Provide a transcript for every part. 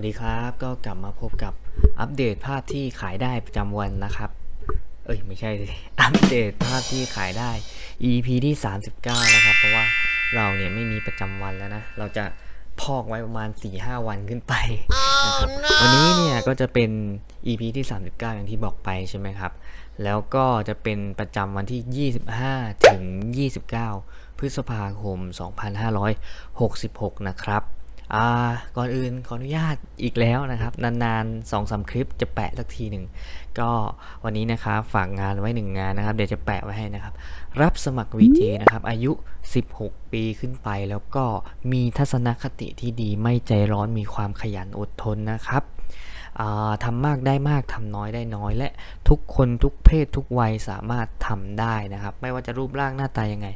วัสดีครับก็กลับมาพบกับอัปเดตภาพที่ขายได้ประจำวันนะครับ เอ้ยไม่ใช่สิอัปเดตภาพที่ขายได้ EP ที่ 39 นะครับ เพราะว่าเราเนี่ยไม่มีประจำวันแล้วนะ เราจะพอกไว้ประมาณ 4-5 วันขึ้นไปนะครับวันนี้เนี่ยก็จะเป็น EP ที่ 39 อย่างที่บอกไปใช่ไหมครับ แล้วก็จะเป็นประจำวันที่ 25 ถึง 29 พฤษภาคม 2566 นะครับ อ่าก่อนอื่นขออนุญาตอีกแล้วนะครับ นานๆสองสาคลิปจะแปะสักทีหนึ่ง ก็วันนี้นะครับฝากงานไว้หนึ่งงานนะครับ เดี๋ยวจะแปะไว้ให้นะครับ รับสมัคร VJ นะครับ อายุ 16 ปีขึ้นไป แล้วก็มีทัศนคติที่ดีไม่ใจร้อนมีความขยันอดทนนะครับ อ่าทำมากได้มากทำน้อยได้น้อย และทุกคนทุกเพศทุกวัยสามารถทำได้นะครับ ไม่ว่าจะรูปร่างหน้าตายังไง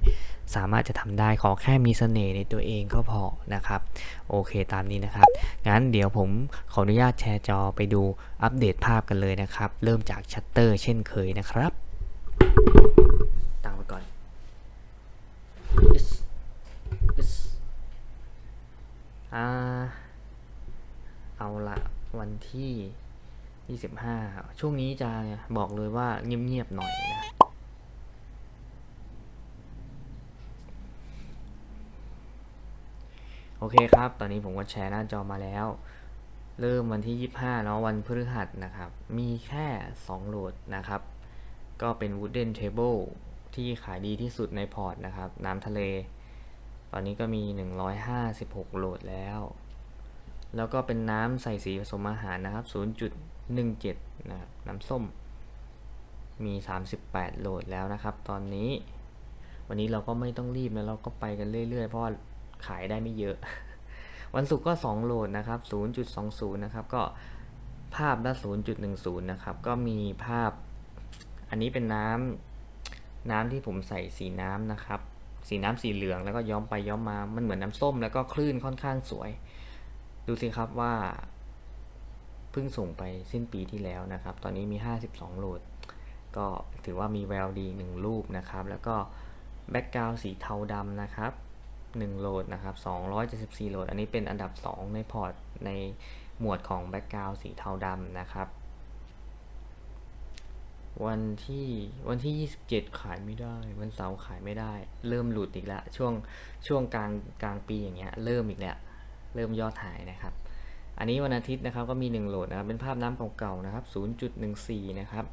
สามารถจะทำได้ขอแค่มีเสน่ห์ในตัวเองก็พอนะครับ โอเคตามนี้นะครับ งั้นเดี๋ยวผมขออนุญาตแชร์จอไปดูอัปเดตภาพกันเลยนะครับ เริ่มจากชัตเตอร์เช่นเคยนะครับตั้งไว้ก่อนอ่าเอาละ วันที่ 25 ช่วงนี้จะบอกเลยว่าเงียบๆหน่อยนะ โอเคครับ ตอนนี้ผมก็แชร์หน้าจอมาแล้ว เริ่มวันที่ 25เนาะวันพฤหัสนะครับ มีแค่ 2 โหลดนะครับ ก็เป็น Wooden Table ที่ขายดีที่สุดในพอร์ตนะครับ น้ำทะเล ตอนนี้ก็มี 156 โหลดแล้ว แล้วก็เป็นน้ำใส่สีผสมอาหารนะครับ 0.17 นะครับ น้ำส้ม มี 38 โหลดแล้วนะครับ ตอนนี้ วันนี้เราก็ไม่ต้องรีบนะเราก็ไปกันเรื่อยๆ เพราะว่าขายได้ไม่เยอะ วันศุกร์ก็ 2 โหลดนะครับ 0.20 นะครับ ก็ภาพละ 0.10 นะครับ ก็มีภาพ อันนี้เป็นน้ำน้ำที่ผมใส่สีน้ำนะครับ สีน้ำสีเหลืองแล้วก็ย้อมไปย้อมมา มันเหมือนน้ำส้ม แล้วก็คลื่นค่อนข้างสวย ดูสิครับว่า เพิ่งส่งไปสิ้นปีที่แล้วนะครับ ตอนนี้มี 52โหลด ก็ถือว่ามีแววดีหนึ่งรูปนะครับ แล้วก็แบ็กกราวสีเทาดำนะครับ1โหลดนะครับ274โหลด อันนี้เป็นอันดับ 2 ในพอร์ตในหมวดของแบ็กกราวสีเทาดำนะครับ วันที่วันที่ 27 ขายไม่ได้ วันเสาร์ขายไม่ได้ เริ่มหลุดอีกแล้วช่วงช่วงกลางกลางปีอย่างเงี้ยเริ่มอีกแล้ว เริ่มยอดหายนะครับ อันนี้วันอาทิตย์นะครับก็มี 1 โหลดนะครับ เป็นภาพน้ำเก่าๆนะครับ 0.14 นะครับ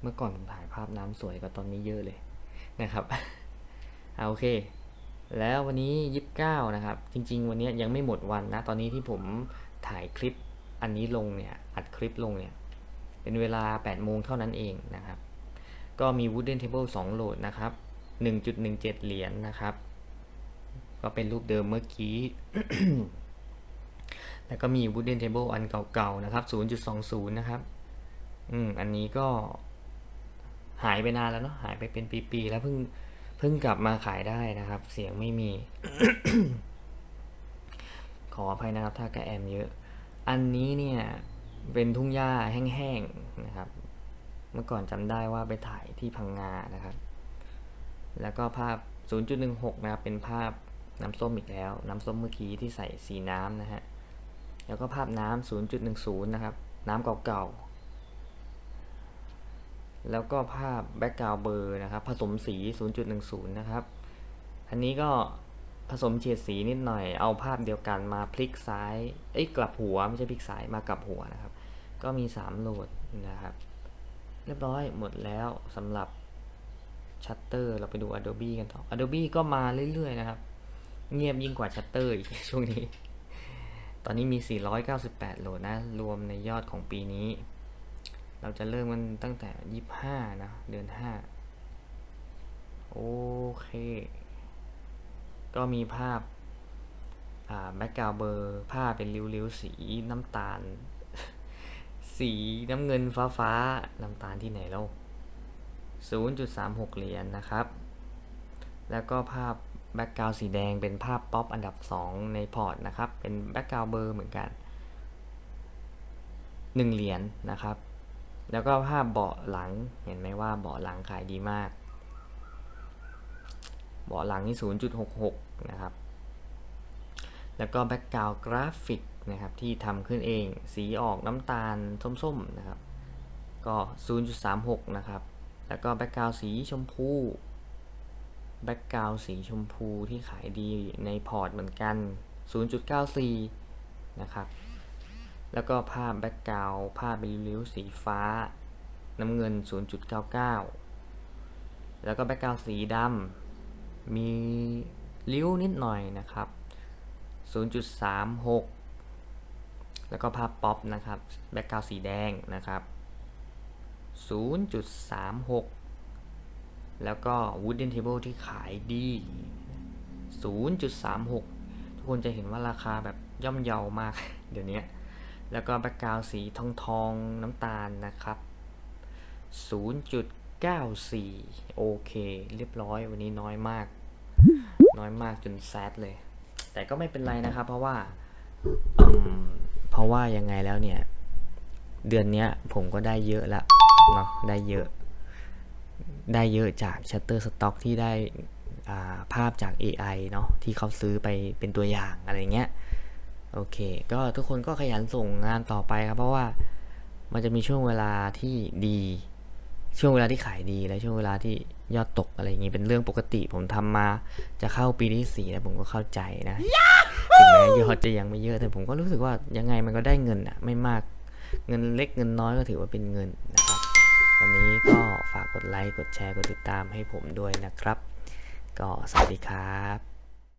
เมื่อก่อนผมถ่ายภาพน้ำสวยกว่าตอนนี้เยอะเลยนะครับเอาโอเค แล้ววันนี้ 29 นะครับ จริง ๆ วันนี้ยังไม่หมดวันนะ ตอนนี้ที่ผมถ่ายคลิปอันนี้ลงเนี่ย อัดคลิปลงเนี่ย เป็นเวลา 8 โมงเท่านั้นเองนะครับ ก็มี Wooden Table 2 โหลดนะครับ 1.17 เหรียญนะครับ ก็เป็นรูปเดิมเมื่อกี้ แล้วก็มี Wooden Table อันเก่าๆ นะครับ 0.20 นะครับ อืม อันนี้ก็หายไปนานแล้วเนาะ หายไปเป็นปีๆ แล้วเพิ่งเพิ่งกลับมาขายได้นะครับ เสียงไม่มี ขออภัยนะครับ ถ้ากระแอมเยอะ อันนี้เนี่ยเป็นทุ่งหญ้าแห้งๆ นะครับ เมื่อก่อนจำได้ว่าไปถ่ายที่พังงานะครับ แล้วก็ภาพ 0.16 นะครับ เป็นภาพ น้ำส้มอีกแล้ว น้ำส้มเมื่อกี้ที่ใส่สีน้ำนะฮะ แล้วก็ภาพน้ำ0.10 นะครับ น้ำเก่าๆ แล้วก็ภาพแบ็กกราวเบอร์นะครับ ผสมสี 0.10 นะครับ อันนี้ก็ผสมเฉดสีนิดหน่อย เอาภาพเดียวกันมาพลิกซ้าย เอ้ยกลับหัวไม่ใช่พลิกซ้ายมากลับหัวนะครับ ก็มี 3 โหลดนะครับ เรียบร้อยหมดแล้วสำหรับชัตเตอร์เราไปดู Adobe กันต่อ Adobe ก็มาเรื่อยๆนะครับ เงียบยิ่งกว่าชัตเตอร์อีกช่วงนี้ ตอนนี้มี 498 โหลดนะ รวมในยอดของปีนี้ เราจะเริ่มกันตั้งแต่ 25 นะ เดือน 5 โอเค ก็มีภาพอ่าแบ็กกราวเบอร์ภาเป็นริ้วๆ สีน้ำตาล สีน้ำเงินฟ้าฟ้าๆน้ำตาลที่ไหนแล้ว0.36 เหรียญนะครับ แล้วก็ภาพ แบ็กกราวสีแดงเป็นภาพป๊อปอันดับ 2 ในพอร์ตนะครับ เป็นแบ็กกราวเบอร์เหมือนกัน 1 เหรียญนะครับ แล้วก็ภาพเบาะหลัง เห็นไหมว่าเบาะหลังขายดีมาก เบาะหลังนี่ 0.66 นะครับ แล้วก็แบ็กกราวด์กราฟิกนะครับที่ทำขึ้นเอง สีออกน้ำตาลส้มๆนะครับ ก็ 0.36 นะครับ แล้วก็แบ็กกราวด์สีชมพู แบ็กกราวด์สีชมพูที่ขายดีในพอร์ตเหมือนกัน 0.94 นะครับ แล้วก็ภาพแบ็กกราวด์ภาพเป็นริ้วๆสีฟ้า น้ำเงิน 0.99 แล้วก็แบ็กกราวด์สีดำมีริ้วนิดหน่อยนะครับ 0.36 แล้วก็ภาพป๊อปนะครับ แบ็กกราวด์สีแดงนะครับ 0.36 แล้วก็ wooden table ที่ขายดี 0.36 ทุกคนจะเห็นว่าราคาแบบย่อมเยาวมาก เดี๋ยวนี้ แล้วก็แบ็กกราวสีทองทองน้ำตาลนะครับ 0.94 โอเค เรียบร้อยวันนี้น้อยมาก น้อยมากจนแซดเลย แต่ก็ไม่เป็นไรนะครับ เพราะว่าเพราะว่ายังไงแล้วเนี่ย เดือนนี้ผมก็ได้เยอะละเนาะได้เยอะ ได้เยอะจาก Shutterstock ที่ได้าภาพจาก AI เนาะที่เขาซื้อไปเป็นตัวอย่างอะไรเงี้ยโอเค ก็ทุกคนก็ขยันส่งงานต่อไปครับ เพราะว่ามันจะมีช่วงเวลาที่ดี ช่วงเวลาที่ขายดีและช่วงเวลาที่ยอดตกอะไรอย่างนี้เป็นเรื่องปกติ ผมทำมาจะเข้าปีที่สี่แล้วผมก็เข้าใจนะถึงแม้ยอดจะยังไม่เยอะแต่ผมก็รู้สึกว่ายังไงมันก็ได้เงินอะไม่มากเงินเล็กเงินน้อยก็ถือว่าเป็นเงินนะ วันนี้ก็ฝากกดไลค์ กดแชร์ กดติดตามให้ผมด้วยนะครับ ก็สวัสดีครับ